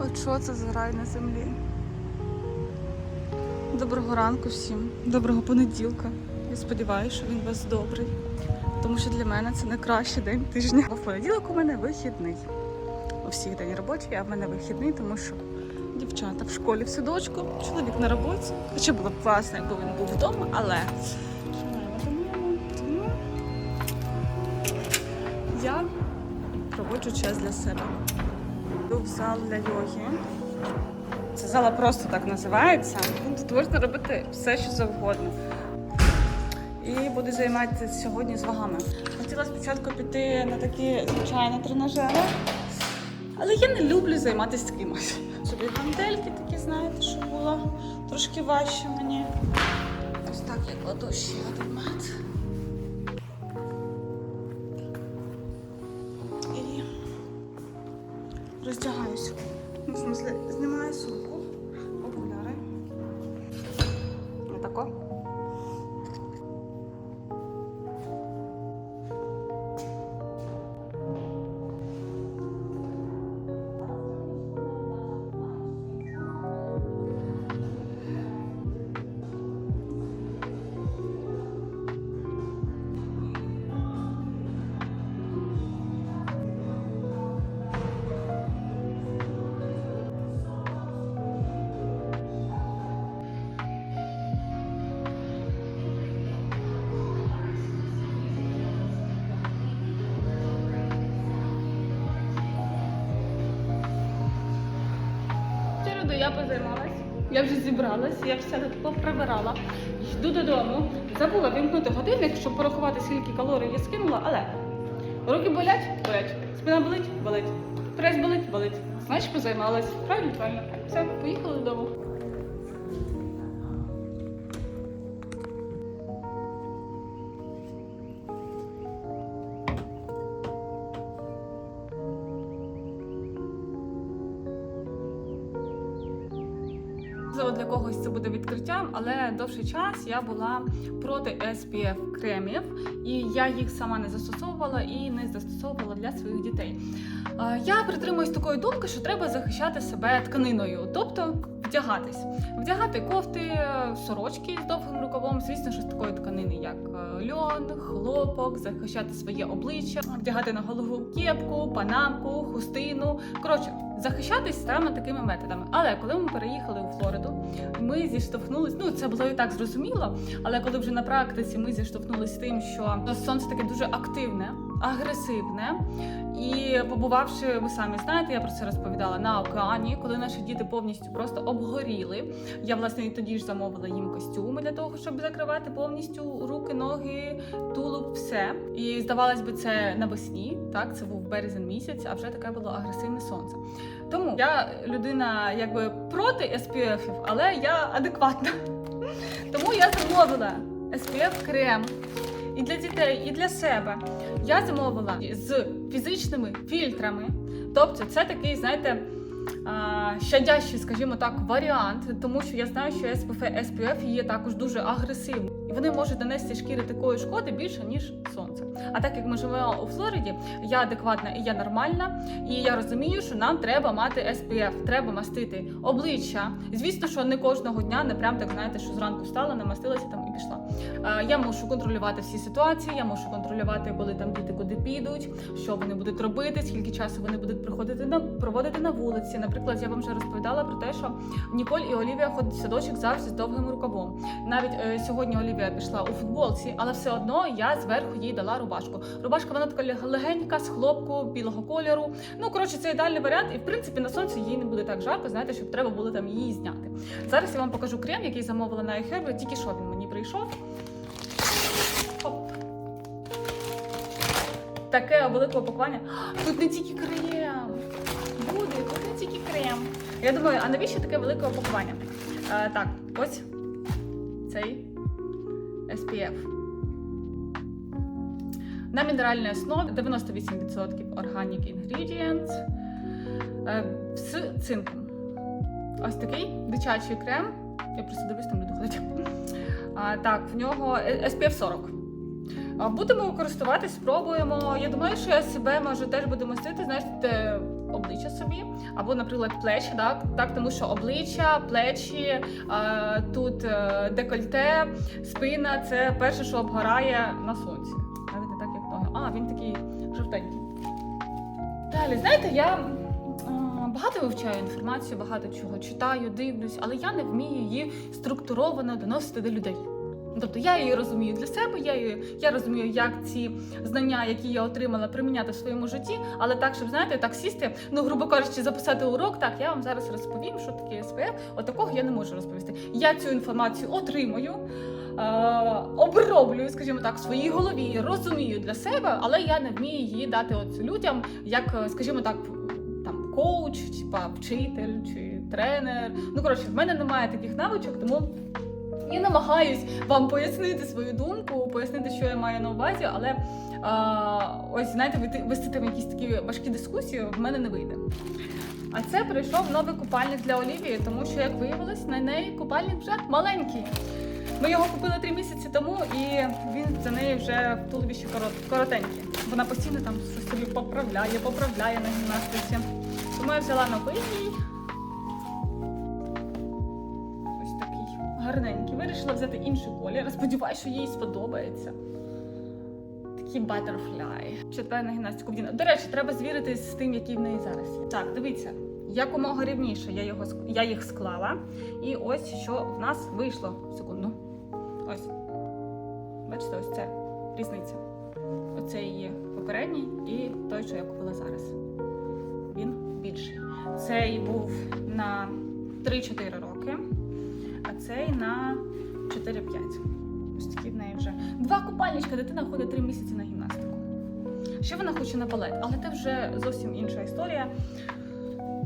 От що це за рай на землі? Доброго ранку всім, доброго понеділка. Я сподіваюся, що він у вас добрий. Тому що для мене це найкращий день тижня. Бо в понеділок у мене вихідний. У всіх день робочий, а в мене вихідний, тому що дівчата в школі в садочку, чоловік на роботі. Хоча було б класно, якби він був вдома, але я проводжу час для себе. Йду в зал для йоги. Ця зала просто так називається. Тут можна робити все, що завгодно. І буду займатися сьогодні з вагами. Хотіла спочатку піти на такі звичайні тренажери, але я не люблю займатися з кимось. Собі гантельки такі, знаєте, що було трошки важче мені. Ось так я кладу ще один мат. Роздягаюся. Ну, в смысле, знімаю сумку, я позаймалась, я вже зібралась, я все тут поприбирала. Йду додому. Забула вімкнути годинник, щоб порахувати, скільки калорій я скинула, але руки болять, болять. Спина болить, болить. Прес болить, болить. Значить, позаймалась. Правильно, правильно. Все, поїхали додому. Але довший час я була проти SPF кремів, і я їх сама не застосовувала і не застосовувала для своїх дітей. Е, Я притримуюсь такої думки, що треба захищати себе тканиною, тобто вдягатись, вдягати кофти, сорочки з довгим рукавом, звісно, що з такої тканини, як е, льон, хлопок, захищати своє обличчя, вдягати на голову кепку, панамку, хустину. Коротше, захищатись саме такими методами. Але коли ми переїхали у Флориду, ми зіштовхнулись. Ну це було і так зрозуміло. Але коли вже на практиці ми зіштовхнулись тим, що сонце таке дуже активне, агресивне. І побувавши, ви самі знаєте, я про це розповідала на океані, коли наші діти повністю просто обгоріли. Я власне і тоді ж замовила їм костюми для того, щоб закривати повністю руки, ноги, тулуб, все. І здавалось би, це навесні. Так, це був березень місяць, а вже таке було агресивне сонце. Тому я людина якби проти SPF, але я адекватна. Тому я замовила SPF крем і для дітей, і для себе. Я замовила з фізичними фільтрами. Тобто, це такий, знаєте, щадящий, скажімо так, варіант, тому що я знаю, що SPF є також дуже агресивним. І вони можуть нанести шкірі такої шкоди більше, ніж сонце. А так як ми живемо у Флориді, я адекватна і я нормальна, і я розумію, що нам треба мати SPF, треба мастити обличчя. Звісно, що не кожного дня, не прям так знаєте, що зранку встала, намастилася там і пішла. Е, Я мушу контролювати всі ситуації, я мушу контролювати, коли там діти куди підуть, що вони будуть робити, скільки часу вони будуть приходити на проводити на вулиці. Наприклад, я вам вже розповідала про те, що Ніколь і Олівія ходять в садочок завжди з довгим рукавом. Навіть е, сьогодні Олівія пішла у футболці, але все одно я зверху їй дала рубашку. Рубашка вона така легенька, з хлопку, білого кольору. Ну коротше, це ідеальний варіант, і в принципі на сонці їй не буде так жарко, знаєте, щоб треба було там її зняти. Зараз я вам покажу крем, який замовила на iHerb, тільки що він мені прийшов. Оп. Таке велике упакування. Тут не тільки крем. Буде, тут не тільки крем. Я думаю, а навіщо таке велике упакування? Е, так, ось цей SPF. На мінеральній основі 98% Organic Ingredients е, з цинком. Ось такий дитячий крем. Я просто дивлюсь, там люди ходять. А, так, в нього SPF 40. Будемо користуватись, спробуємо. Я думаю, що я себе може теж буду мастити, знаєш, те обличчя собі, або, наприклад, плечі, так, так тому що обличчя, плечі, а, тут е, декольте, спина це перше, що обгорає на сонці. Навіть не так, як ноги. А, він такий жовтенький. Далі, знаєте, я багато вивчаю інформацію, багато чого читаю, дивлюсь, але я не вмію її структуровано доносити до людей. Тобто я її розумію для себе, я, її, я розумію, як ці знання, які я отримала, приміняти в своєму житті, але так, щоб знаєте, так сісти, ну грубо кажучи, записати урок. Так, я вам зараз розповім, що таке СПФ. От я не можу розповісти. Я цю інформацію отримую, е- оброблюю, скажімо так, в своїй голові, розумію для себе, але я не вмію її дати от людям, як, е, скажімо так, там коуч, типа вчитель чи тренер. Ну коротше, в мене немає таких навичок, тому. Я намагаюсь вам пояснити свою думку, пояснити, що я маю на увазі, але а, ось знаєте, вести- там якісь такі важкі дискусії в мене не вийде. А це прийшов новий купальник для Олівії, тому що, як виявилось, на неї купальник вже маленький. Ми його купили три місяці тому, і він за неї вже в тулубіші корот- коротенький. Вона постійно там щось собі поправляє, поправляє на гімнастиці. Тому я взяла новий. Ось такий гарненький. Вирішила взяти інший колір. Сподіваюся, що їй сподобається. Такий butterfly. Четверна гімнастика вдіна. До речі, треба звіритись з тим, який в неї зараз. є. Так, дивіться, якомога рівніше я, його, я їх склала. І ось що в нас вийшло. Секунду. Ось. Бачите, ось це різниця. Оце її попередній і той, що я купила зараз. Він більший. Цей був на 3-4 роки, а цей на 4-5. Ось такі в неї вже. Два купальничка, дитина ходить 3 місяці на гімнастику. Ще вона хоче на балет, але це вже зовсім інша історія.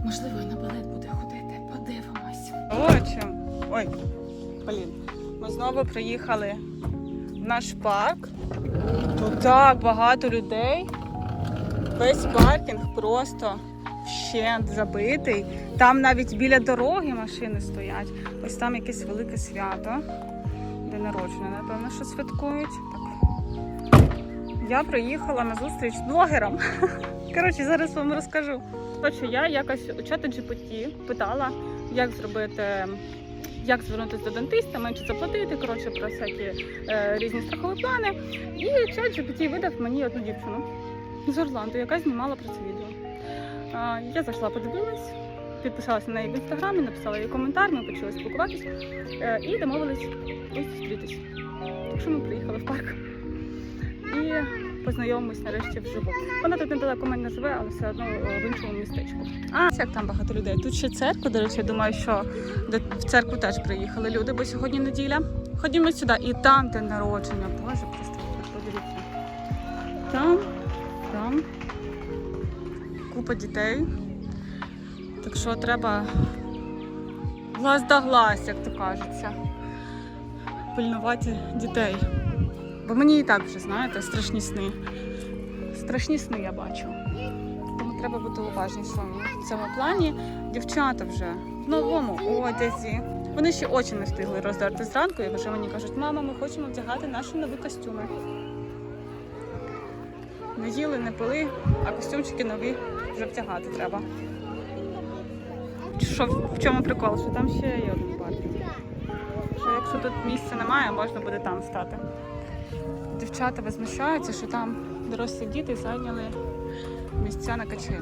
Можливо, і на балет буде ходити. Подивимось. Отже, ой, блін. Ми знову приїхали в наш парк. Тут так багато людей. Весь паркінг просто вщент забитий. Там навіть біля дороги машини стоять. Ось там якесь велике свято. День народження, напевно, що святкують. Так. Я приїхала на зустріч з блогером. Коротше, зараз вам розкажу. Коротше, я якось у чата GPT питала, як зробити. Як звернутися до дентиста, менше заплатити, коротше, про всякі е, різні страхові плани. І чат GPT видав мені одну дівчину з Орландо, яка знімала про це відео. А, я зайшла, подивилась, підписалася на неї в інстаграмі, написала їй коментар, ми почали спілкуватися е, і домовились ось зустрітись. Так що ми приїхали в парк і познайомимось нарешті вживу. Вона тут недалеко мене живе, але все одно е, в іншому містечку. А як там багато людей? Тут ще церква, до речі, я думаю, що в церкву теж приїхали люди, бо сьогодні неділя. Ходімо сюди, і там день народження. Боже, просто подивіться. Там, там купа дітей. Так що треба глаз да глаз, як то кажеться. Пильнувати дітей. Бо мені і так вже, знаєте, страшні сни. Страшні сни я бачу. Тому треба бути уважнішими в цьому плані. Дівчата вже в новому одязі. Вони ще очі не встигли роздерти зранку, і вже мені кажуть, мама, ми хочемо вдягати наші нові костюми. Не їли, не пили, а костюмчики нові вже втягати треба. Що, в чому прикол? Що там ще є один паркінг. Що якщо тут місця немає, можна буде там стати. Дівчата возмущаються, що там дорослі діти зайняли місця на качелі.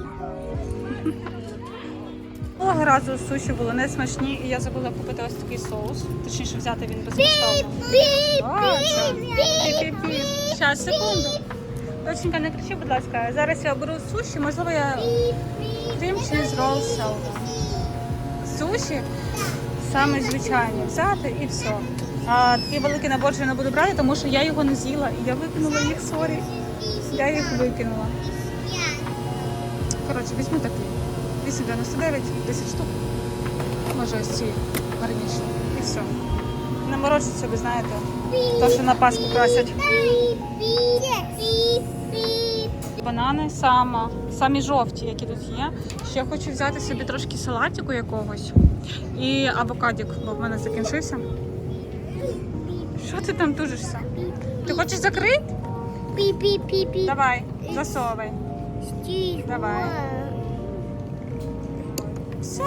Того разу суші були не смачні, і я забула купити ось такий соус. Точніше взяти він безкоштовно. Щас, секунду. Доченька, не кричи, будь ласка. Зараз я беру суші, можливо, я крім cheese roll salad. Суші саме звичайні взяти і все. А такий великий набор я не буду брати, тому що я його не з'їла і я викинула їх, сорі. Я їх викинула. Коротше, візьму такий. 8,99, 10 штук. Може ось ці гарніші. І все. Не морочить собі, знаєте, то, що на Пасху красять. Банани сама, самі жовті, які тут є. Ще хочу взяти собі трошки салатику якогось і авокадік, бо в мене закінчився. Що ти там тужишся? Ти хочеш закрити? пі пі пі пі Давай, засовуй. Стій. Давай. Все.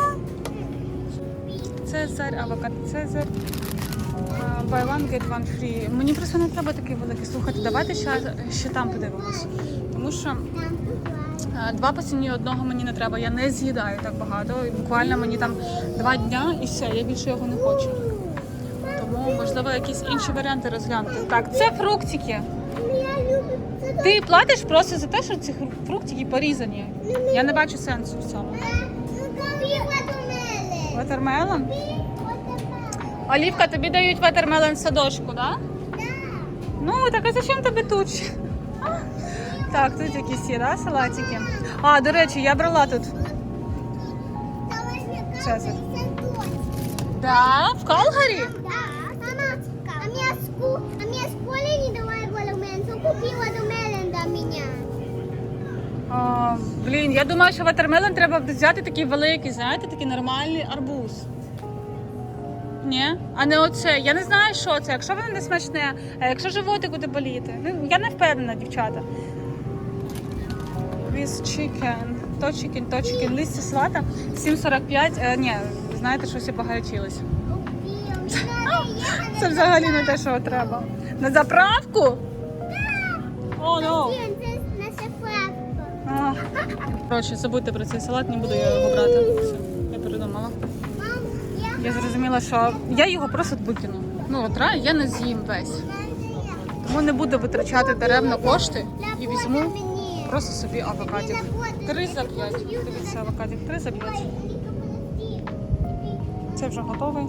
Цезарь, авокад Цезарь. А, Buy one, get one free. Мені просто не треба такий великий. Слухайте, давайте ще, ще там подивимось. Тому що два по ціні одного мені не треба. Я не з'їдаю так багато. І Буквально мені там два дня і все, я більше його не хочу. Тому можливо якісь інші варіанти розглянути. Так, це фруктики. Ти платиш просто за те, що ці фруктики порізані. Я не бачу сенсу в цьому. Ватермелон? Олівка, тобі дають ватермелон в садочку, так? Да? Ну, так а зачем тобі тут? Так, тут якісь є, да, салатики. А, до речі, я брала тут. Цезарь. Да, в Калгарі? А школе не то меня. А, блін, я думаю, що ватермелон треба взяти такий великий, знаєте, такий нормальний арбуз. Ні? А не оце. Я не знаю, що це. Якщо воно не смачне, а якщо животик буде боліти. Ну, я не впевнена, дівчата. With chicken. То chicken, то chicken. Листя салата 7,45. Е, ні, знаєте, мне надо ехать. Це взагалі не те, що треба. На заправку? О, ну. Коротше, забудьте про цей салат, не буду я його брати. Все, я передумала. Я зрозуміла, що я його просто викину. Ну, от я не з'їм весь. Тому не буду витрачати даремно кошти і візьму. Просто собі авокадів. Три за п'ять. Дивіться, авокадів. Три за п'ять. Це вже готовий.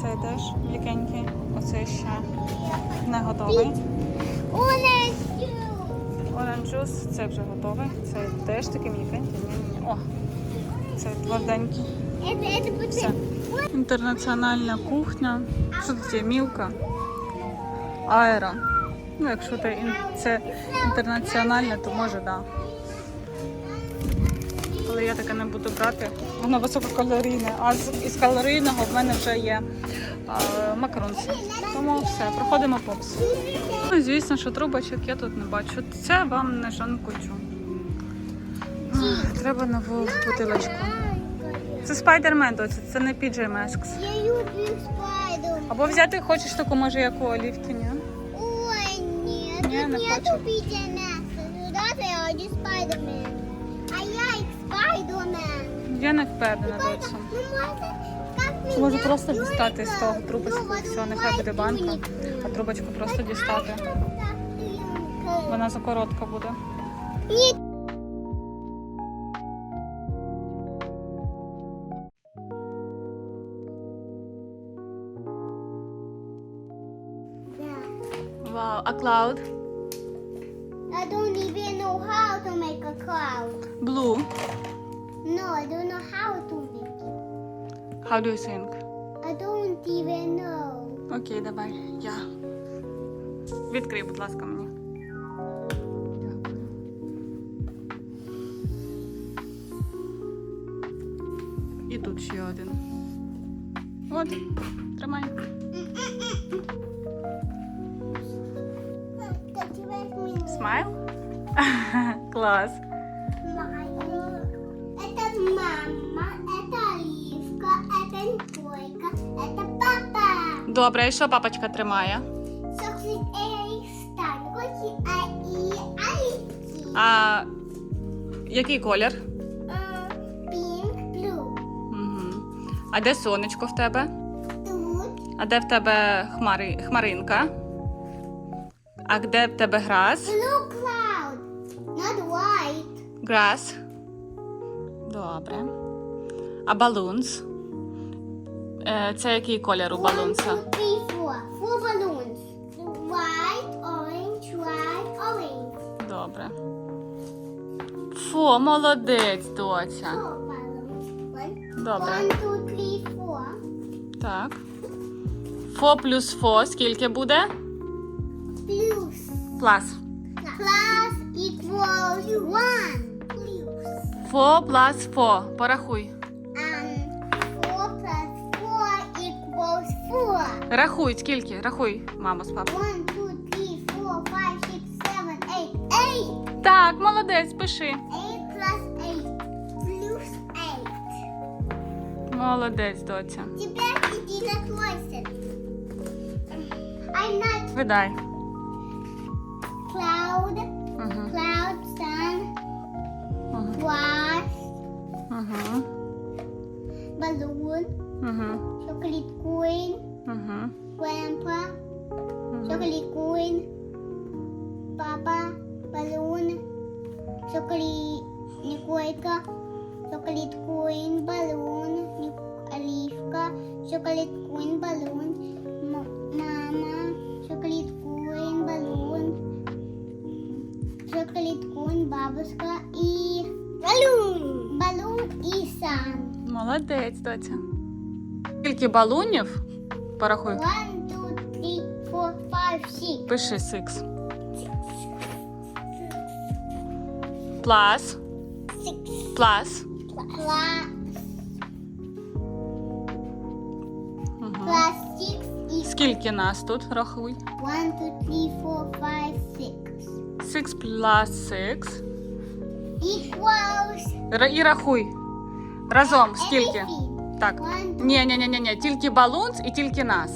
Це теж м'якенький. Оце ще не готовий. Orange це вже готовий. Це теж такий м'якенький. О, це тверденький. Все. Інтернаціональна кухня. Що це? Мілка. Аеро. Ну, якщо це, інтернаціональне, то може, так. Да. Але я таке не буду брати, воно висококалорійне. А з із калорійного в мене вже є е, макаронси. Тому все, проходимо попс. Ну, звісно, що трубочок я тут не бачу. Це вам не жанкучу. Треба нову бутилочку. Це спайдермен, доці, це не люблю спайду. Або взяти хочеш таку, може, як у Олівки, ні? Ой, нет, Не, хочу. Сюда ты один спайдермен. А я и спайдермен. Я не впевнена доці. ну, Можу просто дістати з того трубочку. ну, Все, нехай буде банка, а трубочку просто дістати. Вона закоротка буде. Нет. Вау, а клауд? I don't even know how to make a cloud. Blue. No, I don't know how to make it. How do you think? I don't even know. Окей, давай. Я. Відкрий, будь ласка, мені. І тут ще один. От, тримай. Клас. Это мама, это Оливка, это Николька, это папа. Добре, і що папочка тримає? Соксит Эрик Станкоки, а и Оливки. А який колір? Pink, blue. Угу. А де сонечко в тебе? Тут А де в тебе хмари... хмаринка? А де в тебе грас? blue cloud, not Грас. Добре. А балунс? Е, Це який колір у балунса? four. Balloons. White, orange, white, orange. Добре. Фо, молодець, доця. Balloons. Добре. one, two, three, four. Так. Фо плюс фо скільки буде? Plus. Плас. Plus equals one. Plus. Фо плюс фо. Порахуй. Um, four plus four equals four. Рахуй, скільки? Рахуй, мамо з папою. One, two, three, four, five, six, seven, Так, молодець, пиши. Eight plus eight plus eight. Молодець, доця. Теперь иди на классик. I'm not Видай. Угу. balloon, Угу. chocolate coin, Угу. grandpa, chocolate coin, papa, balloon, chocolate Николька, chocolate coin, balloon, Ник- Оливка, chocolate coin, balloon, М- мама, chocolate coin, balloon, chocolate coin, бабушка и баллон, Баллон и сан. Молодець, доця. Скільки балунів? Порахуй. One, two, three, four, five, six. Пиши six. Plus. Six. Plus. Plus, Угу. plus six is Скільки нас тут? Рахуй. one, two, three, four, five, six. Six plus six. Equals І рахуй. Разом скільки? everything. Так. One, two, Ні, ні, ні, ні, ні. Тільки балунс і тільки нас.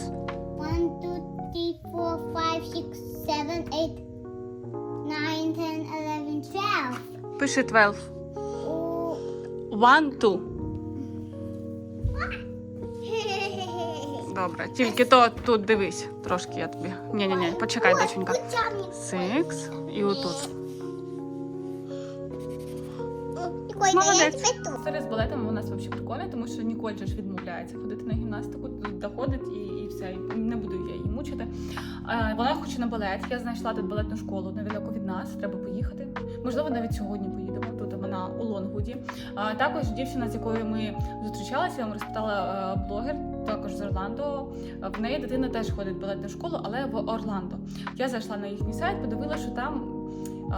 one, two, three, four, five, six, seven, eight, nine, ten, eleven, twelve. Пиши 12. О. One, two. Добре. Тільки то тут дивись. Трошки я тобі. Ні, ні, ні. Почекай, доченька. Six. І отут. Молодець. Історія з балетом у нас взагалі прикольна, тому що Ніколь же ж відмовляється ходити на гімнастику, тут доходить і, і все. І не буду я її мучити. Е, вона хоче на балет. Я знайшла тут балетну школу недалеко від нас. Треба поїхати. Можливо, навіть сьогодні поїдемо. Тут вона у Лонгвуді. А також дівчина, з якою ми зустрічалася, я вам розпитала е, блогер, також з Орландо. В неї дитина теж ходить в балетну школу, але в Орландо. Я зайшла на їхній сайт, подивилася, що там а,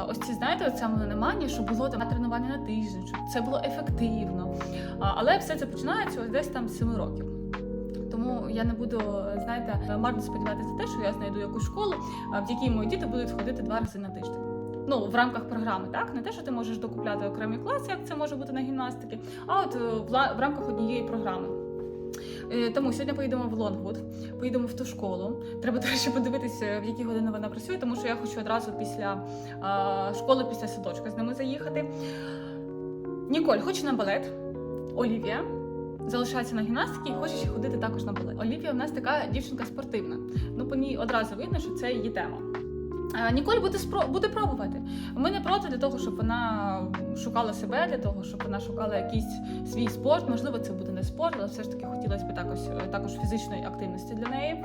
Ось ці, знаєте, оця намагання, що було там тренування на тиждень, щоб це було ефективно. Але все це починається ось десь там з 7 років. Тому я не буду, знаєте, марно сподіватися те, що я знайду якусь школу, в якій мої діти будуть ходити два рази на тиждень. Ну, в рамках програми, так? Не те, що ти можеш докупляти окремі класи, як це може бути на гімнастики, а от е, в рамках однієї програми. Е, Тому сьогодні поїдемо в Лонгвуд, поїдемо в ту школу. Треба, до подивитися, в які години вона працює, тому що я хочу одразу після школи, після садочка з ними заїхати. Ніколь хоче на балет. Олівія залишається на гімнастиці і хоче ще ходити також на балет. Олівія в нас така дівчинка спортивна. Ну, по ній одразу видно, що це її тема. Ніколь буде спро буде пробувати. Ми не проти для того, щоб вона шукала себе, для того, щоб вона шукала якийсь свій спорт. Можливо, це буде не спорт, але все ж таки хотілося б також, також фізичної активності для неї.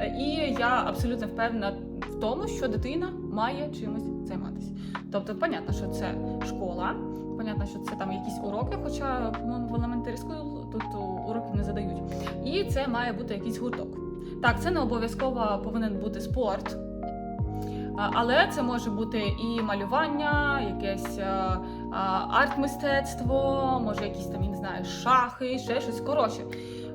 Е, І я абсолютно впевнена в тому, що дитина має чимось займатися. Тобто, понятно, що це школа, понятно, що це там якісь уроки, хоча, по-моєму, в school тут уроків не задають. І це має бути якийсь гурток. Так, це не обов'язково повинен бути спорт. Але це може бути і малювання, якесь а, а, арт-мистецтво, може якісь там, я не знаю, шахи, ще щось. Коротше,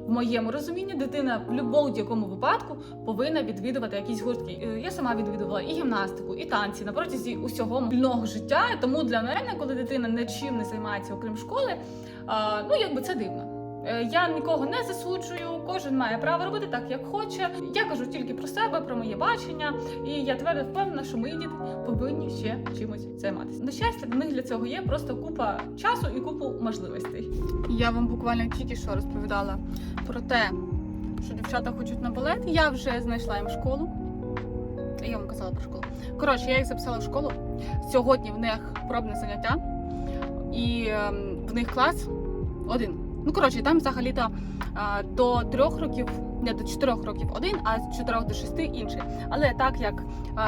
в моєму розумінні дитина в будь-якому випадку повинна відвідувати якісь гуртки. Е, Я сама відвідувала і гімнастику, і танці на протязі усього вільного життя. Тому для мене, коли дитина нічим не займається, окрім школи, ну якби це дивно. Е, Я нікого не засуджую, кожен має право робити так, як хоче. Я кажу тільки про себе, про моє бачення, і я твердо впевнена, що мої діти повинні ще чимось займатися. На щастя, в них для цього є просто купа часу і купу можливостей. Я вам буквально тільки що розповідала про те, що дівчата хочуть на балет. Я вже знайшла їм школу. Я вам казала про школу. Коротше, я їх записала в школу. Сьогодні в них пробне заняття, і ем, в них клас один. Ну, коротше, там взагалі-то до трьох років, не до чотирьох років один, а з чотирьох до шести інший. Але так як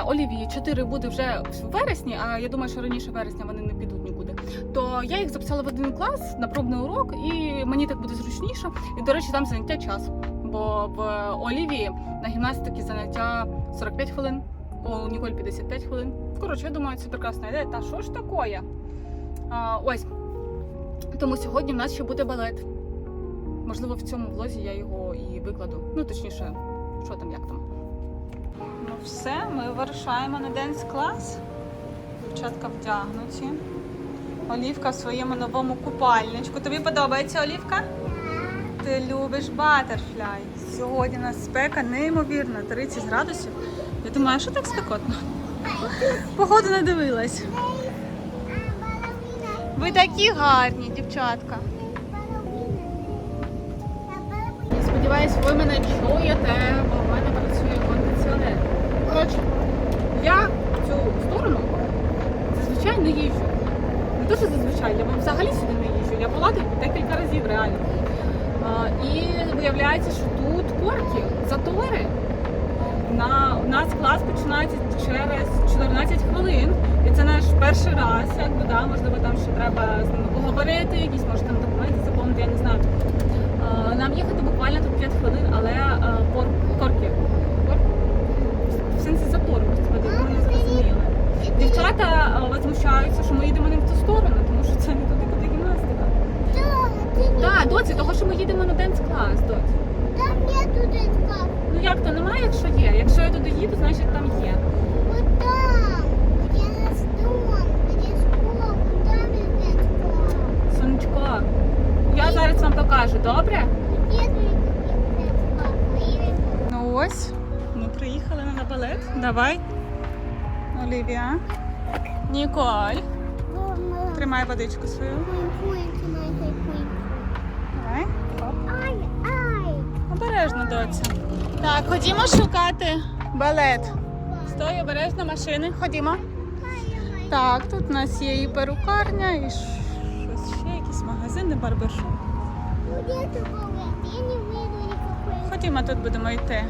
Олівії 4 буде вже в вересні, а я думаю, що раніше вересня вони не підуть нікуди, то я їх записала в один клас на пробний урок, і мені так буде зручніше. І, до речі, там заняття час. Бо в Олівії на гімнастиці заняття 45 хвилин, у Ніколь 55 хвилин. Коротше, я думаю, це прекрасна ідея. Та що ж таке? Ось. Тому сьогодні в нас ще буде балет. Можливо, в цьому влозі я його і викладу. Ну, точніше, що там, як там. Ну все, ми вирушаємо на денс клас. дівчатка вдягнуті. Олівка в своєму новому купальничку. Тобі подобається Олівка? Ти любиш батерфляй. Сьогодні у нас спека неймовірна, 30 градусів. Я думаю, що так спекотно? Погоду не дивилась. Ви такі гарні, дівчатка. Сподіваюсь, ви мене чуєте, бо в мене працює кондиціонер. Коротше, я в цю сторону зазвичай не їжджу. Не що зазвичай, я взагалі сюди не їжджу. Я була тут декілька разів реально. І виявляється, що тут корки, затори. На, у нас клас починається через 14 хвилин. І це наш перший раз, якби, да, можливо, там ще треба з ними поговорити, якісь може там документи заповнити, я не знаю. А, нам їхати буквально тут 5 хвилин, але а, кор, корки. В сенсі затор, господи, ви не зрозуміли. Дівчата возмущаються, що ми їдемо не в ту сторону, тому що це не туди, куди гімнастика. Так, доці, того, що ми їдемо на денс клас, доць. Там нету дочка. Ну як то немає, якщо є. Якщо я туди їду, значить там є. Вот там, где наш дом, где школа, там есть дочка. Сонечко, я зараз вам покажу, добре? Ну ось, ми приїхали на балет. Давай. Олівія. Ніколь. Тримай водичку свою. Давай. Оп. Обережно, доця. Так, ходімо шукати балет. Стой, обережно машини. Ходімо. Так, тут у нас є і перукарня, і щось ще, якісь магазини, барбершоп. Ходімо, тут будемо йти.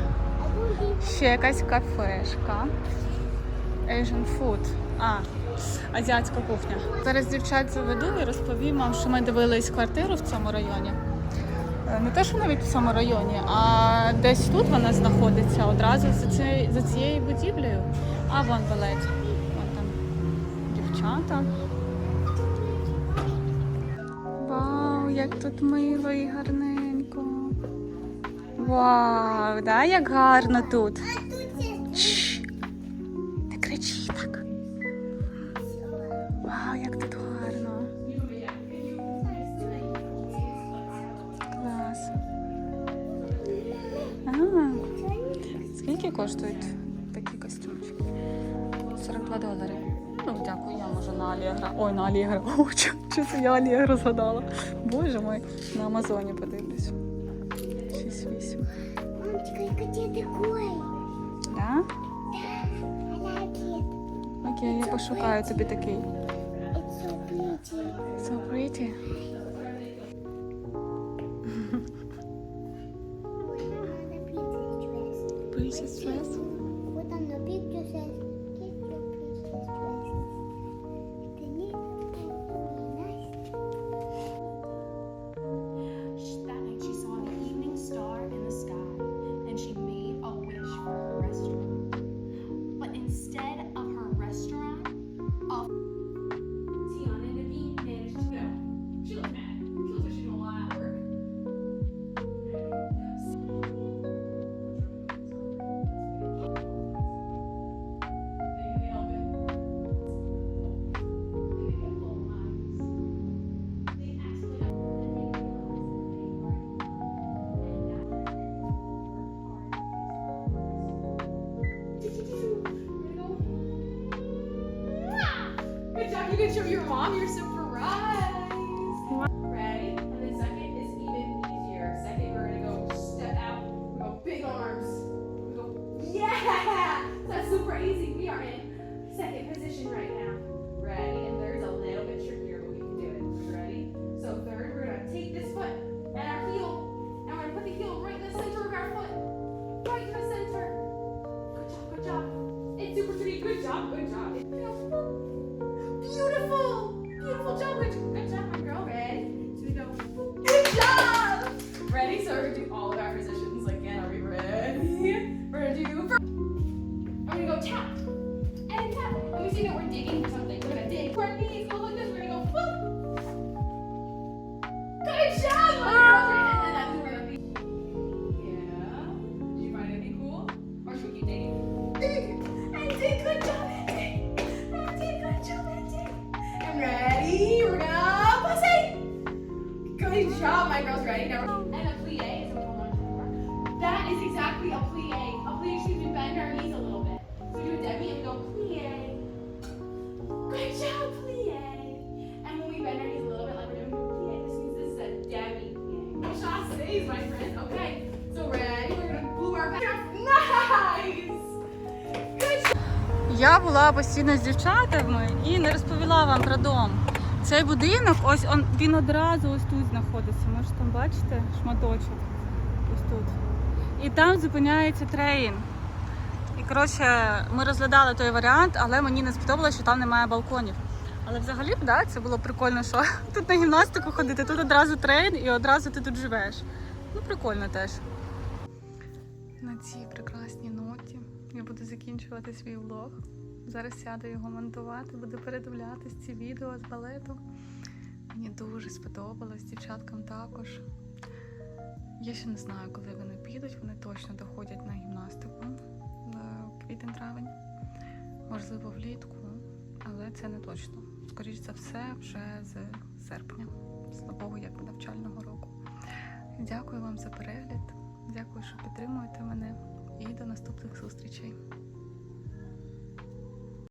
Ще якась кафешка. Asian food. А, азіатська кухня. Зараз дівчат заведу і розповім вам, що ми дивились квартиру в цьому районі. Е, Не те, що навіть в цьому районі, а десь тут вона знаходиться одразу за, цією, за цією будівлею. А вон балет. Вон там дівчата. Вау, як тут мило і гарненько. Вау, да, як гарно тут. Чш, не кричи коштують такі костюмчики? 42 долари. Ну, дякую, я можу на Алігра. Ой, на Алігра. Що це я Алігра згадала? Боже мой, на Амазоні подивлюсь. 6-8. Мамочка, где такой? Да? I like it. Окей, я пошукаю тобі такий. It's What are the pictures? You can show your mom your surprise. Richard! Постійно з дівчатами і не розповіла вам про дом. Цей будинок, ось он, він одразу ось тут знаходиться. Можете там бачите шматочок. Ось тут. І там зупиняється трейн. І коротше, ми розглядали той варіант, але мені не сподобалося, що там немає балконів. Але взагалі, да, це було прикольно, що тут на гімнастику ходити, тут одразу трейн і одразу ти тут живеш. Ну, прикольно теж. На цій прекрасній ноті я буду закінчувати свій влог. Зараз сяду його монтувати, буду передивлятись ці відео з балету. Мені дуже сподобалось, дівчаткам також. Я ще не знаю, коли вони підуть, вони точно доходять на гімнастику в квітень-травень, можливо, влітку, але це не точно. Скоріш за все, вже з серпня, з нового якби навчального року. Дякую вам за перегляд. Дякую, що підтримуєте мене. І до наступних зустрічей.